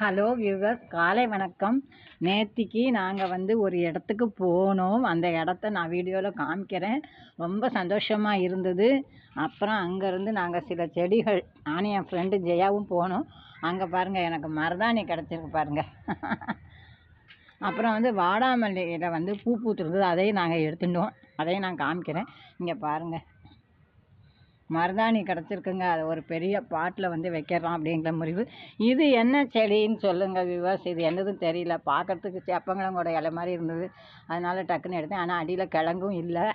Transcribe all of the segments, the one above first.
Hello viewers காலை வணக்கம். நேத்திக்கு நாங்கள் வந்து ஒரு இடத்துக்கு போனோம். அந்த இடத்த நான் வீடியோவில் காமிக்கிறேன். ரொம்ப சந்தோஷமாக இருந்தது. அப்புறம் அங்கேருந்து நாங்கள் சில செடிகள் நானும் என் ஃப்ரெண்டு ஜெயாவும் போனோம். அங்கே பாருங்கள் எனக்கு மருதாணி கிடச்சிருக்கு பாருங்கள் அப்புறம் வந்து வாடாமல்லியில் வந்து பூ பூத்துருந்தது. அதையும் நாங்கள் எடுத்துட்டோம். அதையும் நான் காமிக்கிறேன். இங்கே பாருங்கள் மருதாணி கிடச்சிருக்குங்க. அது ஒரு பெரிய பாட்டில் வந்து வைக்கிறோம் அப்படிங்கிற முடிவு இது என்ன செடின்னு சொல்லுங்கள் விவாஸ் இது என்னதுன்னு தெரியல. பார்க்கறதுக்கு சேப்பங்கிழங்கோட இலை மாதிரி இருந்தது. அதனால் டக்குன்னு எடுத்தேன். ஆனால் அடியில் கிழங்கும் இல்லை.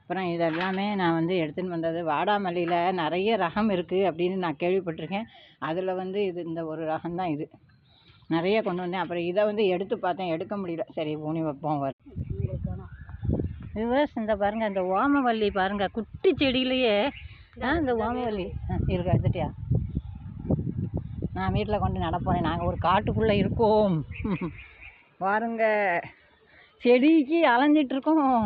அப்புறம் இதெல்லாமே நான் வந்து எடுத்துன்னு வந்தது. வாடாமல்லியில் நிறைய ரகம் இருக்குது அப்படின்னு நான் கேள்விப்பட்டிருக்கேன். அதில் வந்து இது இந்த ஒரு ரகம் தான் இது. நிறைய கொண்டு வந்தேன். அப்புறம் இதை வந்து எடுத்து பார்த்தேன். எடுக்க முடியல. சரி ஊனி வைப்போம் வர விவர்ஸ் இந்த பாருங்க இந்த ஓமவல்லி பாருங்க குட்டி செடியிலேயே இந்த ஓமவல்லி. இருக்கு எடுத்துட்டியா நான் வீட்டில் கொண்டு நடப்போனேன் நாங்கள் ஒரு காட்டுக்குள்ளே இருக்கோம். பாருங்க செடிக்கு அலைஞ்சிட்டு இருக்கோம்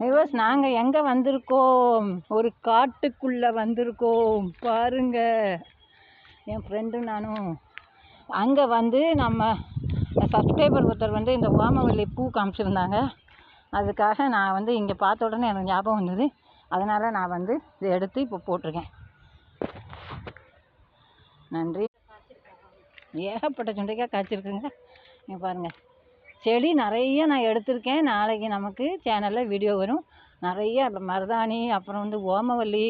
விவஸ் நாங்கள் எங்கே வந்திருக்கோம்? ஒரு காட்டுக்குள்ளே வந்திருக்கோம். பாருங்க என் ஃப்ரெண்டும் நானும். அங்கே வந்து நம்ம சப்ஸ்கிரைபர் ஒருத்தர் வந்து இந்த ஓமவல்லி பூ காமிச்சிருந்தாங்க. அதுக்காக நான் வந்து இங்கே பார்த்த உடனே எனக்கு ஞாபகம் வந்தது. அதனால் நான் வந்து இதை எடுத்து இப்போ போட்டிருக்கேன். நன்றி. ஏகப்பட்ட சுண்டைக்காய் காய்ச்சிருக்குங்க. நீங்கள் பாருங்கள் செடி நிறைய நான் எடுத்திருக்கேன். நாளைக்கு நமக்கு சேனலில் வீடியோ வரும். நிறைய மருதாணி அப்புறம் வந்து ஓமவல்லி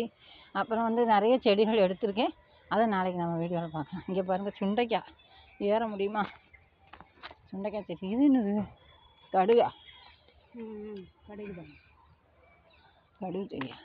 அப்புறம் வந்து நிறைய செடிகள் எடுத்திருக்கேன். அதை நாளைக்கு நம்ம வீடியோவில் பார்க்கலாம். இங்கே பாருங்கள் சுண்டைக்காய். ஏற முடியுமா? சுண்டைக்காய் செடி. இது என்னது? கடுகா. கடுகு தான். கடுகு செடியா?